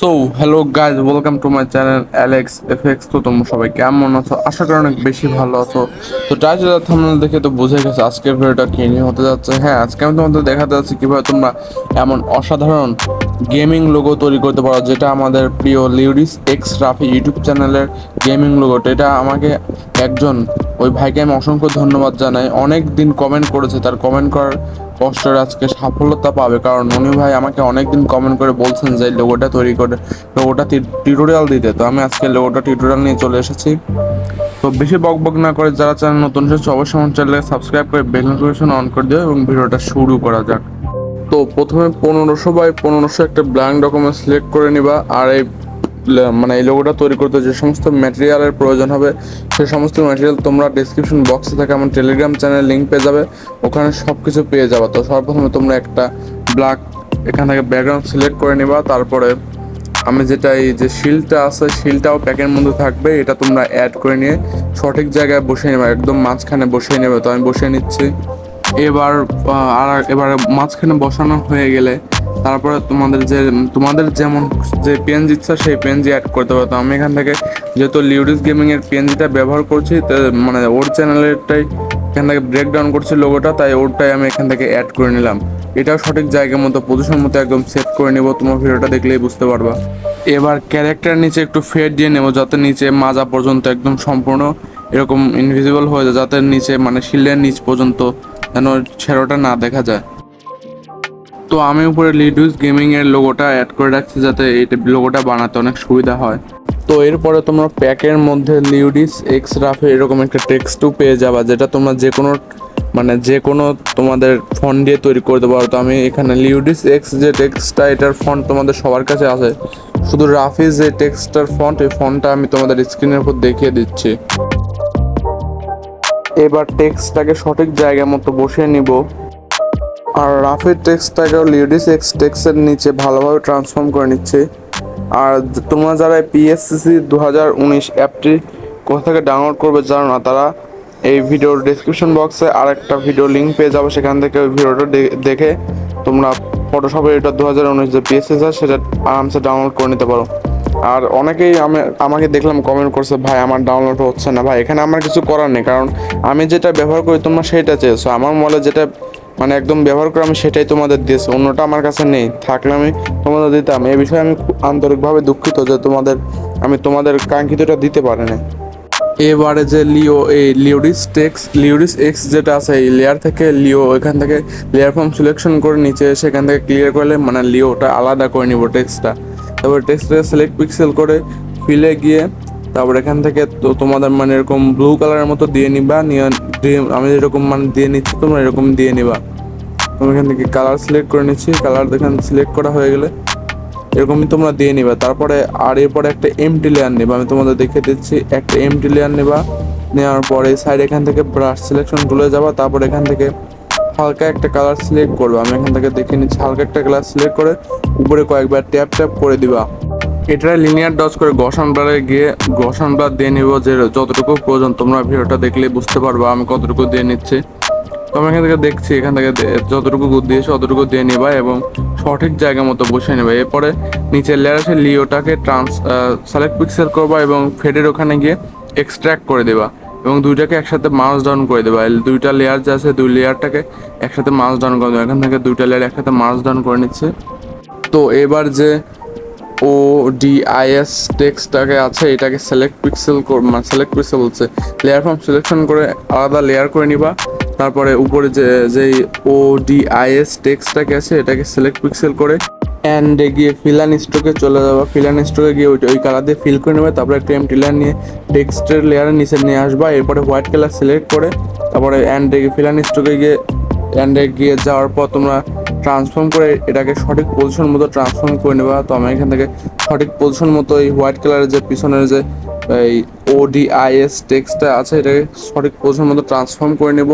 So hello guys welcome to my channel Alex FX তো তোমরা সবাই কেমন আছো? আশা করি অনেক বেশি ভালো আছো। তো টাইটেল থামনেল দেখে তো বুঝে গেছে আজকের ভিডিওটা কি নিয়ে হতে যাচ্ছে। হ্যাঁ আজকে আমি তোমাদের দেখাতে যাচ্ছি কীভাবে তোমরা এমন অসাধারণ গেমিং লোগো তৈরি করতে পারো, যেটা আমাদের প্রিয় লিউডিস এক্স রাফি ইউটিউব চ্যানেলের গেমিং লোগোটা এটা আমাকে একজন, ওই ভাইকে আমি অসংখ্য ধন্যবাদ জানাই। অনেক দিন কমেন্ট করেছে, তার কমেন্ট করার কষ্টের আজকে সাফল্যতা পাবে। কারণ উনি ভাই আমাকে অনেকদিন কমেন্ট করে বলছেন যে লোগোটা তৈরি করে লোগোটা টিউটোরিয়াল দিতে। তো আমি আজকে লোগোটা টিউটোরিয়াল নিয়ে চলে এসেছি। তো বেশি বক বক না করে যারা চ্যানেল নতুন এসেছে, অবশ্যই আমার চ্যানেলকে সাবস্ক্রাইব করে বেল নোটিফিকেশন অন করে দিও এবং ভিডিওটা শুরু করা যাক। তো প্রথমে পনেরোশো বাই পনেরোশো একটা ব্ল্যাঙ্ক ডকুমেন্ট সিলেক্ট করে নিবা, আর এই মানে এই লোগোটা তৈরি করতে যে সমস্ত ম্যাটেরিয়ালের প্রয়োজন হবে, সে সমস্ত ম্যাটেরিয়াল তোমরা ডিসক্রিপশন বক্সে থাকে আমার টেলিগ্রাম চ্যানেল লিঙ্ক পেয়ে যাবে, ওখানে সব কিছু পেয়ে যাবে। তো সর্বপ্রথমে তোমরা একটা ব্ল্যাক এখান থেকে ব্যাকগ্রাউন্ড সিলেক্ট করে নিবা, তারপরে আমি যেটা এই যে শিলটা আছে শিলটাও প্যাকের মধ্যে থাকবে, এটা তোমরা অ্যাড করে নিয়ে সঠিক জায়গায় বসিয়ে নেবে, একদম মাঝখানে বসিয়ে নেবে। তো আমি বসিয়ে নিচ্ছি। এবার আর এবার মাঝখানে বসানো হয়ে গেলে তারপরে তোমাদের যে, তোমাদের যেমন যে পেনজি ইচ্ছা সেই পেনজি অ্যাড করতে পারো তো আমি এখান থেকে যেহেতু লিউডিস গেমিংয়ের পেনজিটা ব্যবহার করছি, তো মানে ওর চ্যানেলেরটাই এখান থেকে ব্রেকডাউন করছি লোগোটা তাই ওরটাই আমি এখান থেকে অ্যাড করে নিলাম। এটাও সঠিক জায়গার মতো পজিশন মতো একদম সেট করে নিব, তোমার ভিডিওটা দেখলেই বুঝতে পারবা। এবার ক্যারেক্টার নিচে একটু ফেড দিয়ে নেব, যাতে নিচে মাজা পর্যন্ত একদম সম্পূর্ণ এরকম ইনভিজিবল হয়ে যায়, যাতে নিচে মানে শিল্ডের নিচ পর্যন্ত যেন ছেড়োটা না দেখা যায়। তো আমি উপরে লিডুস গেমিং এর লোগোটা অ্যাড করে রাখছি যাতে এই লোগোটা বানাতে অনেক সুবিধা হয়। তো এরপরে তোমরা প্যাকের মধ্যে লিউডিস এক্স রাফে এরকম একটা টেক্সটও পেয়ে যাবা, যেটা তোমরা যে কোনো মানে যে কোনো তোমাদের ফোন দিয়ে তৈরি করতে পারো। তো আমি এখানে লিউডিস এক্স যে টেক্সটটা এটার ফন্ট তোমাদের সবার কাছে আছে। শুধু রাফিজ যে টেক্সটার ফন্ট এই ফন্টটা আমি তোমাদের স্ক্রিনের উপর দেখিয়ে দিচ্ছি। এবার টেক্সটটাকে সঠিক জায়গা মতো বসিয়ে নিব। আর রাফের টেক্সটটাকেও লিউডিস এক্স টেক্সের নিচে ভালোভাবে ট্রান্সফর্ম করে নিচ্ছে। আর তোমরা যারা পিএসসিসি দু হাজার উনিশ অ্যাপটি কোথা থেকে ডাউনলোড করবে জানো না, তারা এই ভিডিওর ডিসক্রিপশন বক্সে আর একটা ভিডিও লিঙ্ক পেয়ে যাবে, সেখান থেকে ওই ভিডিওটা দেখে তোমরা ফটোশপের এটা দু হাজার উনিশ যে পিএসসিসি আছে, সেটা আরামসে ডাউনলোড করে নিতে পারো। আর অনেকেই আমি আমাকে দেখলাম কমেন্ট করছে, ভাই, আমার ডাউনলোড হচ্ছে না। ভাই, এখানে আমার কিছু করার নেই, কারণ আমি যেটা ব্যবহার করি তোমরা সেটা চেয়েছো। আমার মোবাইলে যেটা মানে একদম ব্যবহার করে আমি সেটাই তোমাদের দিয়েছি, অন্যটা আমার কাছে নেই। থাকলে আমি তোমাদের দিতাম। এই বিষয়ে আমি খুব আন্তরিকভাবে দুঃখিত যে তোমাদের আমি তোমাদের কাঙ্ক্ষিতটা দিতে পারি না এবারে যে লিও এই লিওডিস টেক্স লিওডিস এক্স যেটা আছে, এই লেয়ার থেকে লিও এখান থেকে লেয়ার ফর্ম সিলেকশন করে নিচে এসে এখান থেকে ক্লিয়ার করলে মানে লিওটা আলাদা করে নিব টেক্সটটা তারপরে টেক্সটটা সিলেক্ট পিক্সেল করে ফিলে গিয়ে তারপর এখান থেকে তো তোমাদের মানে এরকম ব্লু কালারের মতো দিয়ে নিবা, নিয়ে আমি যেরকম মানে দিয়ে নিচ্ছি তোমরা এরকম দিয়ে নিবা। আমি এখান থেকে কালার সিলেক্ট করে নিচ্ছি কালার দেখেন সিলেক্ট করা হয়ে গেলে এরকমই তোমরা দিয়ে নিবা। তারপরে আর এরপরে একটা এমটি লেয়ার নেবা, আমি তোমাদের দেখে দিচ্ছি, একটা এমটি লেয়ার নেবা, নেওয়ার পরে সাইড এখান থেকে ব্রাশ সিলেকশন তুলে যাবা, তারপর এখান থেকে হালকা একটা কালার সিলেক্ট করবে। আমি এখান থেকে দেখে নিচ্ছি, হালকা একটা কালার সিলেক্ট করে উপরে কয়েকবার ট্যাপ ট্যাপ করে দিবা। এটা লিনিয়ার ডজ করে গসান ব্লারে গিয়ে গসান ব্লার দিয়ে নিব যে যতটুকু প্রয়োজন। তোমরা ভিডিওটা দেখলে বুঝতে পারবা আমি কতটুকু দিয়ে নিচ্ছি। তো আমি এখান থেকে দেখছি, এখান থেকে যতটুকু দিয়েছে অতটুকু দিয়ে নিবা এবং সঠিক জায়গা মতো বসিয়ে নেবে। এরপরে নিচের লেয়ার লিওটাকে ট্রান্স সিলেক্ট পিক্সেল করবা এবং ফেডের ওখানে গিয়ে এক্সট্র্যাক্ট করে দেবা। এবং দুইটাকে একসাথে মাউস ডাউন করে দেবা। দুইটা লেয়ার যে আছে, দুই লেয়ারটাকে একসাথে মাউস ডাউন করে দেবা। এখান থেকে দুইটা লেয়ার একসাথে মাউস ডাউন করে নিচ্ছে। তো এবার যে ও ডিআইএস টেক্সটটাকে আছে, এটাকে সিলেক্ট পিক্সেল মানে সিলেক্ট পিক্সেল বলছে। লেয়ার ফর্ম সিলেকশন করে আলাদা লেয়ার করে নিবা। তারপরে উপরে যে যেই ও ডিআইএস টেক্সটটাকে আছে, এটাকে সিলেক্ট পিক্সেল করে অ্যান্ডে গিয়ে ফিলান স্ট্রোকে চলে যাব ফিলান স্ট্রোকে গিয়ে ওইটা ওই কালার দিয়ে ফিল করে নেবে, তারপরে একটা এমটি লেয়ার নিয়ে টেক্সটের লেয়ারের নিচে নিয়ে আসবা এরপরে হোয়াইট কালার সিলেক্ট করে তারপরে অ্যান্ডে ফিলান স্ট্রোকে গিয়ে অ্যান্ডে গিয়ে যাওয়ার পর তোমরা ট্রান্সফর্ম করে এটাকে সঠিক পজিশন মতো ট্রান্সফর্ম করে নেবা। তো আমি এখান থেকে সঠিক পজিশন মতো এই হোয়াইট কালারের যে পিছনের যে এই ওডিআইএস টেক্সটটা আছে, এটাকে সঠিক পজিশন মতো ট্রান্সফর্ম করে নেব।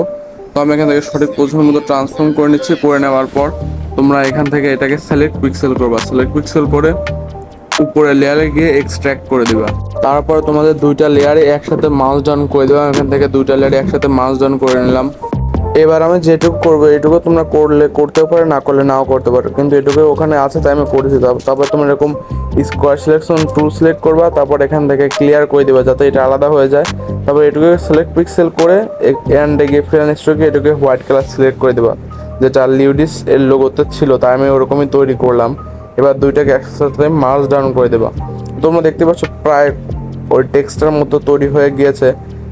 তো আমি এখান থেকে সঠিক পজিশন মতো ট্রান্সফর্ম করে নিচ্ছি, করে নেওয়ার পর তোমরা এখান থেকে এটাকে সিলেক্ট পিক্সেল করবা। সিলেক্ট পিক্সেল করে উপরে লেয়ারে গিয়ে এক্সট্র্যাক্ট করে দিবা। তারপর তোমাদের দুইটা লেয়ারে একসাথে মাউস ডাউন করে দেবা। এখান থেকে দুইটা লেয়ারে একসাথে মাউস ডাউন করে নিলাম। এবার আমি যেটুকু করব, এটুকু তোমরা করলে, করতেও পারো, না করলে নাও করতে পারো। কিন্তু এটুকু ওখানে আছে, তাই আমি করেছি। তারপর তোমরা এরকম স্কোয়ার সিলেকশন টুল সিলেক্ট করবা। তারপর এখান থেকে ক্লিয়ার করে দিবা, যাতে এটা আলাদা হয়ে যায়। তারপর এটুকু সিলেক্ট পিক্সেল করে অ্যান্ডে গিয়ে ফ্রেন স্ট্রোকে এটুকু হোয়াইট কালার সিলেক্ট করে দেবা। যেটা লিউডিস এর লোগোতে ছিল, তাই আমি ওরকমই তৈরি করলাম। এবার দুইটাকে একসাথে মার্জ ডাউন করে দেবা। তোমরা দেখতে পাচ্ছ প্রায় ওই টেক্সটার মতো তৈরি হয়ে গিয়েছে।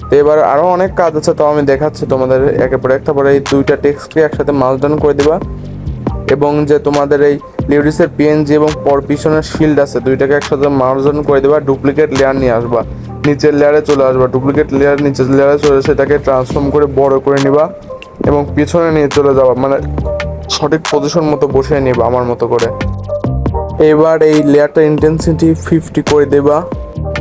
তো এবার আরও অনেক কাজ আছে তো আমি দেখাচ্ছি তোমাদের একে পরে এক। তারপরে এই দুইটা টেক্সটকে একসাথে মার্জ ডাউন করে দিবা। এবং যে তোমাদের এই লিউডিসের পিএনজি এবং পর পিছনের শিল্ড আছে, দুইটাকে একসাথে মার্জন করে দেবা। ডুপ্লিকেট লেয়ার নিয়ে আসবা। নিচের লেয়ারে চলে আসবা। ডুপ্লিকেট লেয়ার নিচের লেয়ারে চলে সেটাকে ট্রান্সফর্ম করে বড় করে নিবা এবং পিছনে নিয়ে চলে যাবা। মানে সঠিক পজিশন মতো বসিয়ে নিবা আমার মতো করে। এবার এই লেয়ারটা ইন্টেন্সিটি ফিফটি করে দেবা।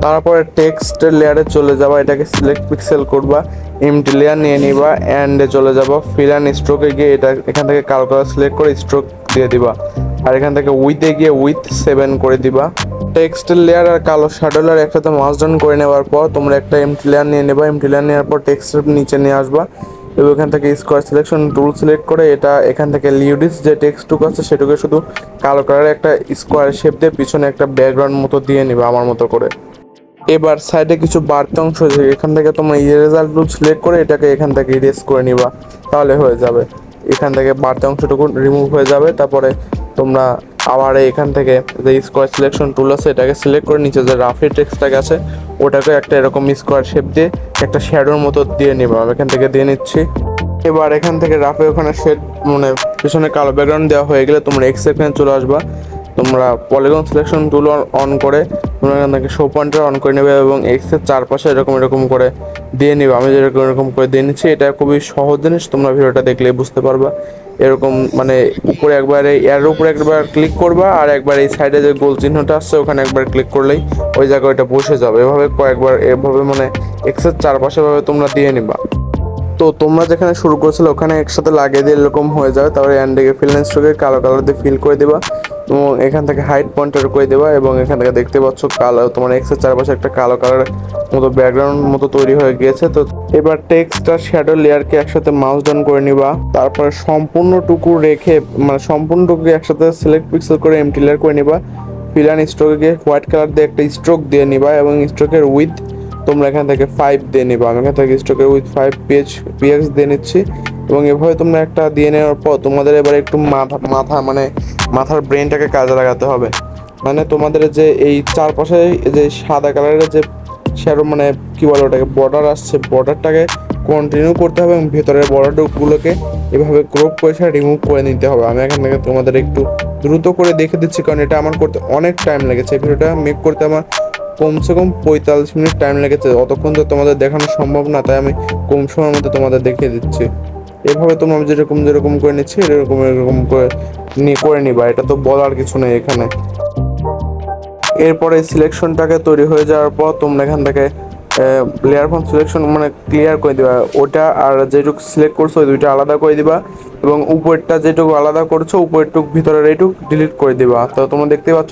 তারপরে টেক্সটের লেয়ারে চলে যাবা, এটাকে সিলেক্ট পিক্সেল করবা এমটি লেয়ার নিয়ে নিবা অ্যান্ডে চলে যাবা। ফিল স্ট্রোকে গিয়ে এটা এখান থেকে কালো সিলেক্ট করে স্ট্রোক দিয়ে দিবা। আর এখান থেকে উইথে গিয়ে উইথ সেভেন করে দিবা। টেক্সটের লেয়ার আর কালো শ্যাডো লেয়ার একসাথে মাস ডাউন করে নেওয়ার পর তোমরা একটা এমটি লেয়ার নিয়ে নেবা। এমটি লেয়ার নেওয়ার পর টেক্সটের নিচে নিয়ে আসবা এবং এখান থেকে স্কোয়ার সিলেকশন টুল সিলেক্ট করে এটা এখান থেকে লিউডিস যে টেক্সটুকু আছে সেটুকে শুধু কালো কালারের একটা স্কোয়ার শেপ দিয়ে পিছনে একটা ব্যাকগ্রাউন্ড মতো দিয়ে নিবা আমার মতো করে। এবার সাইডে কিছু বাড়তি অংশ আছে এখান থেকে তোমরা ইরেজার টুল সিলেক্ট করে এটাকে এখান থেকে ইরেজ করে নিবা, তাহলে হয়ে যাবে। এখান থেকে বাড়তি অংশটুকু রিমুভ হয়ে যাবে, তারপরে তোমরা আবার এখান থেকে যে স্কোয়ার সিলেকশন টুল আছে, এটাকে সিলেক্ট করে নিচে যে রাফি টেক্সটটাকে আছে, ওটাকে একটা এরকম স্কোয়ার শেপ দিয়ে একটা শ্যাডোর মতো দিয়ে নেব। আমি এখান থেকে দিয়ে নিচ্ছি। এবার এখান থেকে রাফে ওখানে শেড মানে পিছনে কালো ব্যাকগ্রাউন্ড দেওয়া হয়ে গেলে তোমরা এক্স এখানে চলে আসবা। তোমরা পলিগন সিলেকশন টুল অন করে তোমরা শো পয়েন্টটা অন করে নেবে এবং এক্সের চারপাশে এরকম এরকম করে দিয়ে নিবে। আমি যেরকম এরকম করে দিয়ে নিচ্ছি, এটা খুবই সহজ জিনিস, তোমরা ভিডিওটা দেখলেই বুঝতে পারবা। এরকম মানে উপরে একবার এই এর উপরে একবার ক্লিক করবা আর একবার এই সাইডে যে গোল চিহ্নটা আসছে ওখানে একবার ক্লিক করলেই ওই জায়গায় ওইটা বসে যাবে। এভাবে কয়েকবার, এভাবে মানে এক্সের চারপাশে ভাবে তোমরা দিয়ে নিবা। তো তোমরা যেখানে শুরু করেছিলে, ওখানে একসাথে লাগিয়ে দিয়ে এরকম হয়ে যাবে। তারপরে অ্যান্ডেকে ফিল কালো কালার দিয়ে ফিল করে দেবা। এবং এখান থেকে হাইট পয়েন্টার করে দেবা এবং এখান থেকে দেখতে পাচ্ছ কালো, তোমার এক্সের চারপাশে একটা কালো কালার মতো ব্যাকগ্রাউন্ড মতো তৈরি হয়ে গিয়েছে। তো এবার টেক্সট আর শ্যাডো লেয়ারকে একসাথে মাউস ডাউন করে নিবা। তারপরে সম্পূর্ণটুকু রেখে মানে সম্পূর্ণটুকু একসাথে সিলেক্ট পিক্সেল করে এমটি লেয়ার করে নিবা। ফিল অ্যান্ড স্ট্রোকে হোয়াইট কালার দিয়ে একটা স্ট্রোক দিয়ে নিবা এবং স্ট্রোকের উইথ তোমরা এখান থেকে ফাইভ দিয়ে নিবা। আমি এখান থেকে স্ট্রোকের উইথ ফাইভ পেজ পিএক্স দিয়ে নিচ্ছি। এবং এভাবে তোমরা একটা দিয়ে নেওয়ার পর তোমাদের এবার একটু মাথা মাথা মানে মাথার ব্রেনটাকে কাজে লাগাতে হবে। মানে তোমাদের যে এই চারপাশে যে সাদা কালারের যে শ্যাডো মানে কী বলে ওটাকে বর্ডার আসছে বর্ডারটাকে কন্টিনিউ করতে হবে এবং ভেতরের বর্ডারগুলোকে এভাবে ক্রপ করে সেটা রিমুভ করে নিতে হবে। আমি এখান থেকে তোমাদের একটু দ্রুত করে দেখে দিচ্ছি, কারণ এটা আমার করতে অনেক টাইম লেগেছে। ভিডিওটা মেক করতে আমার কমসে কম পঁয়তাল্লিশ মিনিট টাইম লেগেছে। অতক্ষণ তো তোমাদের দেখানো সম্ভব না, তাই আমি কম সময়ের মধ্যে তোমাদের দেখিয়ে দিচ্ছি। এভাবে তোমরা যেরকম যেরকম করে নিচ্ছি, এরকম এরকম করে নিয়ে করে নিবা। এটা তো বলার কিছু নেই এখানে। এরপরে সিলেকশনটাকে তৈরি হয়ে যাওয়ার পর তোমরা এখান থেকে লেয়ার ফর্ম সিলেকশন মানে ক্লিয়ার করে দিবা। ওটা আর যেটুকু সিলেক্ট করছ, ওই দুইটা আলাদা করে দিবা এবং উপরেরটা যেটুকু আলাদা করছ, উপরেরটুক ভিতরের এইটুক ডিলিট করে দিবা। তো তোমরা দেখতে পাচ্ছ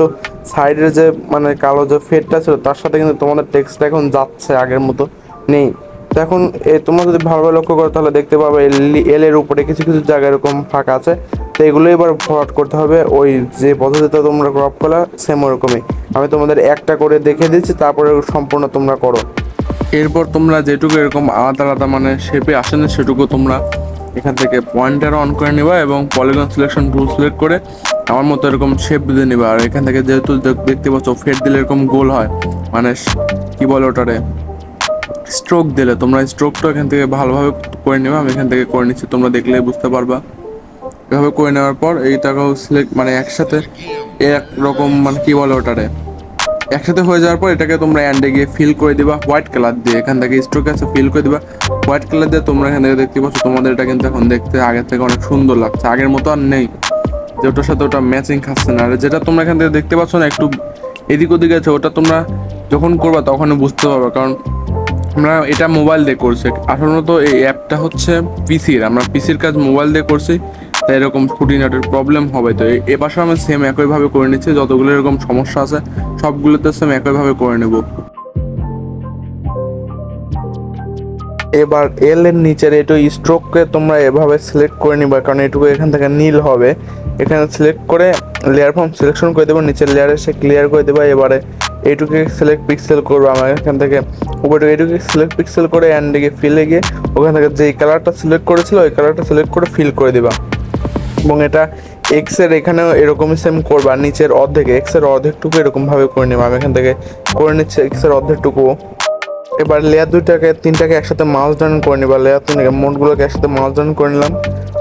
সাইডের যে মানে কালো যে ফেডটা ছিল, তার সাথে কিন্তু তোমাদের টেক্সটটা এখন যাচ্ছে আগের মতো নেই। তো এখন তোমরা যদি ভালোভাবে লক্ষ্য করো, তাহলে দেখতে পাবে এল এর উপরে কিছু কিছু জায়গা এরকম ফাঁকা আছে। তো এগুলো এবার ভরাট করতে হবে। ওই যে পদ্ধতিটা তোমরা ক্রপ করলা সেম ওরকমই। আমি তোমাদের একটা করে দেখে দিচ্ছি, তারপরে সম্পূর্ণ তোমরা করো। এরপর তোমরা যেটুকু এরকম আলাদা আলাদা মানে শেপে আসে না সেটুকু তোমরা এখান থেকে পয়েন্টার অন করে নিবা এবং পলিগন সিলেকশন টুল সিলেক্ট করে আমার মতো এরকম শেপ দিয়ে নিবা। আর এখান থেকে যেহেতু দেখ- দেখতে পাচ্ছ ফেট দিলে এরকম গোল হয় মানে কি বলে ওটারে? স্ট্রোক দিলে। তোমরা স্ট্রোকটা এখান থেকে ভালোভাবে করে নেবে, আমি এখান থেকে করে নিচ্ছি, তোমরা দেখলেই বুঝতে পারবা। এভাবে করে নেওয়ার পর এইটাকেও সিলেক্ট মানে একসাথে এক রকম মানে কি বলে ওটারে? একসাথে হয়ে যাওয়ার পর এটাকে তোমরা অ্যান্ডে গিয়ে ফিল করে দিবা হোয়াইট কালার দিয়ে। এখান থেকে স্ট্রোক আছে ফিল করে দিবা। হোয়াইট কালার দিয়ে তোমরা এখান থেকে দেখতে পাচ্ছ, তোমাদের এটা কিন্তু এখন দেখতে আগের থেকে অনেক সুন্দর লাগছে। আগের মতো আর নেই। যে ওটার সাথে ওটা ম্যাচিং খাচ্ছে না। আর যেটা তোমরা এখান থেকে দেখতে পাচ্ছ না, একটু এদিক ওদিক আছে, ওটা তোমরা যখন করবা তখনই বুঝতে পারবে। কারণ আমরা এটা মোবাইল দিয়ে করছি। আসলত এই অ্যাপটা হচ্ছে পিসির আমরা পিসির কাজ মোবাইল দিয়ে করছি। তাই এরকম খুঁটিনাটির প্রবলেম হবে। তো এ পাশে আমি সেম একইভাবে করে নিচ্ছি, যতগুলো এরকম সমস্যা আছে, সবগুলোতে সেম একইভাবে করে নেব। এবার এল এর নিচের এটু স্ট্রোককে তোমরা এভাবে সিলেক্ট করে নিবা, কারণ এটুকু এখান থেকে নীল হবে। এখানে সিলেক্ট করে লেয়ার ফর্ম সিলেকশন করে দেবো, নিচের লেয়ারে সে ক্লিয়ার করে দেবো, এবারে এইটুকে সিলেক্ট পিক্সেল করব আমার এখান থেকে। উপরে এইটুকে সিলেক্ট পিক্সেল করে অ্যান্ডিকে ফিলে গিয়ে ওখান থেকে যেই কালারটা সিলেক্ট করেছিল, ওই কালারটা সিলেক্ট করে ফিল করে দিবা। এবং এটা এক্সের এখানেও এরকমই সেম করবা নিচের অর্ধেক এক্সের অর্ধেকটুকু এরকম ভাবে করে নেবা। আমি এখান থেকে করে নিচ্ছি এক্সের অর্ধেকটুকু। এবার লেয়ার দুইটাকে, তিনটাকে একসাথে মাউস ডাউন করে নিবা। লেয়ার তিনটাকে মোডগুলোকে একসাথে মাউস ডাউন করে নিলাম।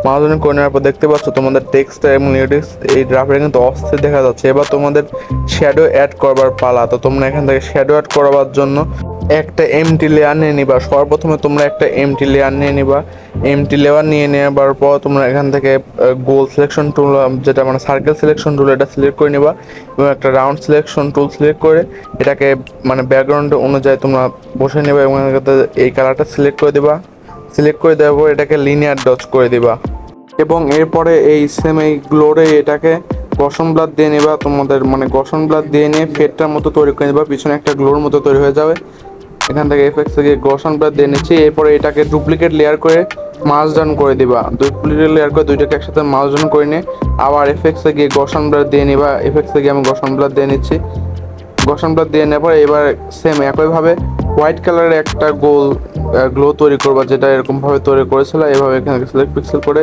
মাউস ডাউন করে নেওয়ার পর দেখতে পাচ্ছ তোমাদের টেক্সট এবং লিরিক্স এই ড্রাফটে কিন্তু অস্থির দেখা যাচ্ছে। এবার তোমাদের শ্যাডো অ্যাড করবার পালা। তো তোমরা এখান থেকে শ্যাডো অ্যাড করবার জন্য একটা এমটি লেয়ার নিয়ে নিবা। সর্বপ্রথমে তোমরা একটা এমটি লেয়ার নিয়ে নিবা। এমটি লেয়ার নিয়ে নেওয়ার পর তোমরা এখান থেকে গোল সিলেকশন টুল যেটা মানে সার্কেল সিলেকশন টুল এটা সিলেক্ট করে নিবা এবং একটা রাউন্ড সিলেকশন টুল সিলেক্ট করে এটাকে মানে ব্যাকগ্রাউন্ড অনুযায়ী তোমরা বসে নেবে এবং এই কালারটা সিলেক্ট করে দিবা। সিলেক্ট করে দেওয়ার পর এটাকে লিনিয়ার ডচ করে দিবা। এবং এরপরে এই সেম এই গ্লোরে এটাকে গসন ব্লাড দিয়ে নেবা। তোমাদের মানে গসন ব্লাড দিয়ে নিয়ে ফেটটার মতো তৈরি করে নেবা। পিছনে একটা গ্লোর মতো তৈরি হয়ে যাবে। এখান থেকে এফেক্টস থেকে গসন ব্লাড দিয়ে নিচ্ছি, এরপরে এটাকে ডুপ্লিকেট লেয়ার করে মাস ডাউন করে দিবা। ডুপ্লিকেট লেয়ার করে দুইটাকে একসাথে মাস ডাউন করে নিয়ে আবার এফেক্টসে গিয়ে গসন ব্লাড দিয়ে নিবা। এফেক্টসে গিয়ে আমি গসন ব্লাড দিয়ে নিচ্ছি। গসন ব্লাড দিয়ে নেওয়ার পর এবার সেম একইভাবে হোয়াইট কালারের একটা গোল গ্লো তৈরি করবা, যেটা এরকমভাবে তৈরি করেছিল, এভাবে এখানে সিলেক্ট পিক্সেল করে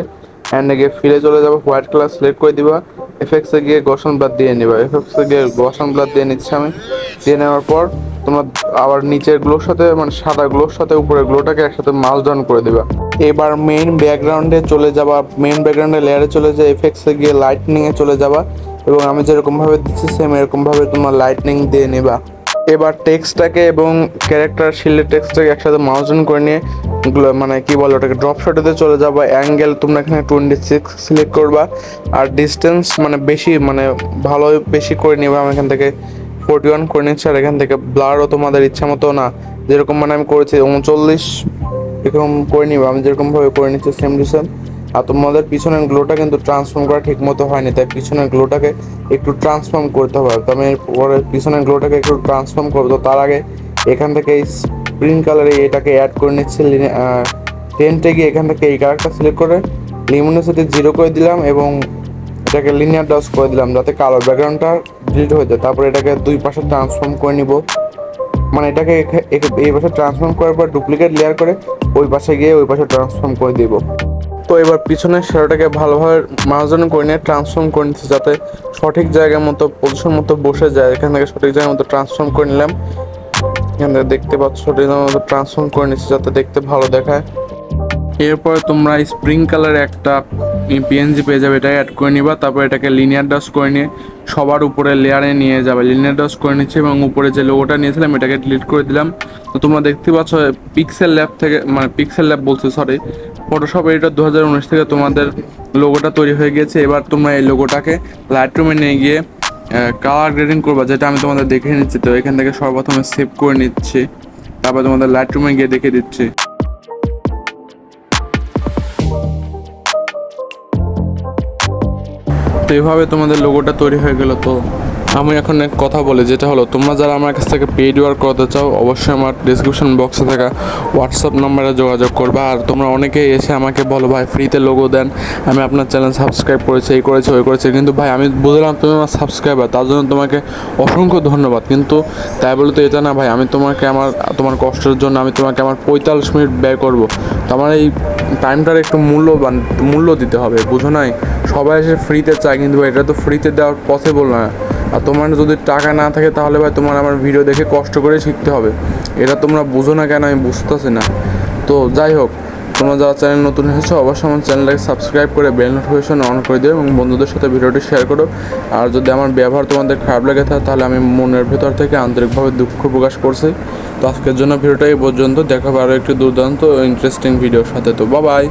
অ্যান্ড গিয়ে ফিরে চলে যাব হোয়াইট কালার সিলেক্ট করে দিবা। এফেক্টসে গিয়ে গসন ব্লাড দিয়ে নিবা। এফেক্সে গিয়ে গসন ব্লাড দিয়ে নিচ্ছি আমি। দিয়ে নেওয়ার পর তোমরা আবার নিচের গ্লোর সাথে মানে সাদা গ্লোর সাথে উপরে গ্লোটাকে একসাথে মাল ডাউন করে দিবা। এবার মেইন ব্যাকগ্রাউন্ডে চলে যাবা মেইন ব্যাকগ্রাউন্ডে লেয়ারে চলে যায় এফেক্টসে গিয়ে লাইটনিংয়ে চলে যাবা। এবং আমি যেরকমভাবে দিচ্ছি সেম এরকমভাবে তোমার লাইটনিং দিয়ে নিবা। এবার টেক্সটটাকে এবং ক্যারেক্টার শিল্ডের টেক্সটটাকে একসাথে মাউজন করে নিয়ে মানে কি বলে ওটাকে ড্রপ শটেতে চলে যাব অ্যাঙ্গেল তোমরা এখানে টোয়েন্টি সিক্স সিলেক্ট করবা। আর ডিস্টেন্স মানে বেশি মানে ভালো বেশি করে নিবা। আমি এখান থেকে ফোর্টি ওয়ান করে নিচ্ছি আর এখান থেকে ব্লারও তোমাদের ইচ্ছা মতো না। যেরকম মানে আমি করেছি, উনচল্লিশ এরকম করে নিবা। আমি যেরকমভাবে করে নিচ্ছি সেম টু সেম আর তোমাদের পিছনের গ্লোটা কিন্তু ট্রান্সফর্ম করা ঠিক মতো হয়নি, তাই পিছনের গ্লোটাকে একটু ট্রান্সফর্ম করতে হবে। তো আমি পরে পিছনের গ্লোটাকে একটু ট্রান্সফর্ম করব, তো তার আগে এখান থেকে এই স্প্রিং কালারে এটাকে অ্যাড করে নিচ্ছি টেনটে গিয়ে এখান থেকে এই কালারটা সিলেক্ট করে লিমিনোসিটি জিরো করে দিলাম এবং এটাকে লিনিয়ার ডস করে দিলাম, যাতে কালো ব্যাকগ্রাউন্ডটা ডিলিট হয়ে যায়। তারপরে এটাকে দুই পাশে ট্রান্সফর্ম করে নিব। মানে এটাকে এই পাশে ট্রান্সফর্ম করার পর ডুপ্লিকেট লেয়ার করে ওই পাশে গিয়ে ওই পাশে ট্রান্সফর্ম করে দিব। তো এবার পিছনের শ্যাডোটাকে ভালোভাবে মার্জন করে নিয়ে ট্রান্সফর্ম করে নিচ্ছি যাতে সঠিক জায়গার মতো পজিশন মতো বসে যায়। এখান থেকে সঠিক জায়গার মতো ট্রান্সফর্ম করে নিলাম। এখান থেকে দেখতে পাচ্ছ সঠিক জায়গার মতো ট্রান্সফর্ম করে নিচ্ছি যাতে দেখতে ভালো দেখায়। এরপরে তোমরা স্প্রিং কালার একটা পিএনজি পেয়ে যাবে এটা অ্যাড করে নিবা। তারপর এটাকে লিনিয়ার ডাস করে নিয়ে সবার উপরে লেয়ারে নিয়ে যাবে। লিনিয়ার ডাস করে নিচ্ছে এবং উপরে যে লোগোটা নিয়েছিলাম, এটাকে ডিলিট করে দিলাম। তো তোমরা দেখতে পাচ্ছ পিক্সেল ল্যাব থেকে মানে পিক্সেল ল্যাব বলছে সরি ফটোশপ এডিটর দু হাজার উনিশ থেকে তোমাদের লোগোটা তৈরি হয়ে গেছে এবার তোমরা এই লোগোটাকে লাইট রুমে নিয়ে গিয়ে কালার গ্রেডিং করবা, যেটা আমি তোমাদের দেখে নিচ্ছি। তো এখান থেকে সর্বপ্রথমে সেভ করে নিচ্ছি। তারপর তোমাদের লাইট রুমে গিয়ে দেখে দিচ্ছি। তো এভাবে তোমাদের লোগোটা তৈরি হয়ে গেল। তো আমি এখন এক কথা বলি, যেটা হলো, তোমরা যারা আমার কাছ থেকে পেইড ওয়ার্ক করতে চাও, অবশ্যই আমার ডিসক্রিপশন বক্সে থাকা হোয়াটসঅ্যাপ নাম্বারে যোগাযোগ করবা। আর তোমরা অনেকেই এসে আমাকে বলো, ভাই ফ্রিতে লোগো দেন। আমি আপনার চ্যানেল সাবস্ক্রাইব করেছি, এই করেছি, ওই করেছি। কিন্তু ভাই, আমি বুঝলাম তুমি আমার সাবস্ক্রাইবার তার জন্য তোমাকে অসংখ্য ধন্যবাদ। কিন্তু তাই বলে তো এটা না, ভাই, আমি তোমাকে আমার, তোমার কষ্টের জন্য আমি তোমাকে আমার পঁয়তাল্লিশ মিনিট ব্যয় করব। তো আমার এই টাইমটার একটু মূল্যবান, মূল্য দিতে হবে, বুঝো নাই? সবাই এসে ফ্রিতে চায়, কিন্তু এটা তো ফ্রিতে দেওয়ার পসিবল না। আর তোমার যদি টাকা না থাকে তাহলে ভাই তোমার আমার ভিডিও দেখে কষ্ট করে শিখতে হবে। এটা তোমরা বুঝো না কেন আমি বুঝতেছি না। তো যাই হোক, তোমরা যারা চ্যানেল নতুন এসেছ অবশ্যই আমার চ্যানেলটাকে সাবস্ক্রাইব করে বেল নোটিফিকেশন অন করে দিও এবং বন্ধুদের সাথে ভিডিওটি শেয়ার করো। আর যদি আমার ব্যবহার তোমাদের খারাপ লেগে থাকে তাহলে আমি মনের ভেতর থেকে আন্তরিকভাবে দুঃখ প্রকাশ করছি। তো আজকের জন্য ভিডিওটা এই পর্যন্ত। দেখা আরও একটি দুর্দান্ত ইন্টারেস্টিং ভিডিওর সাথে। তো বাবাই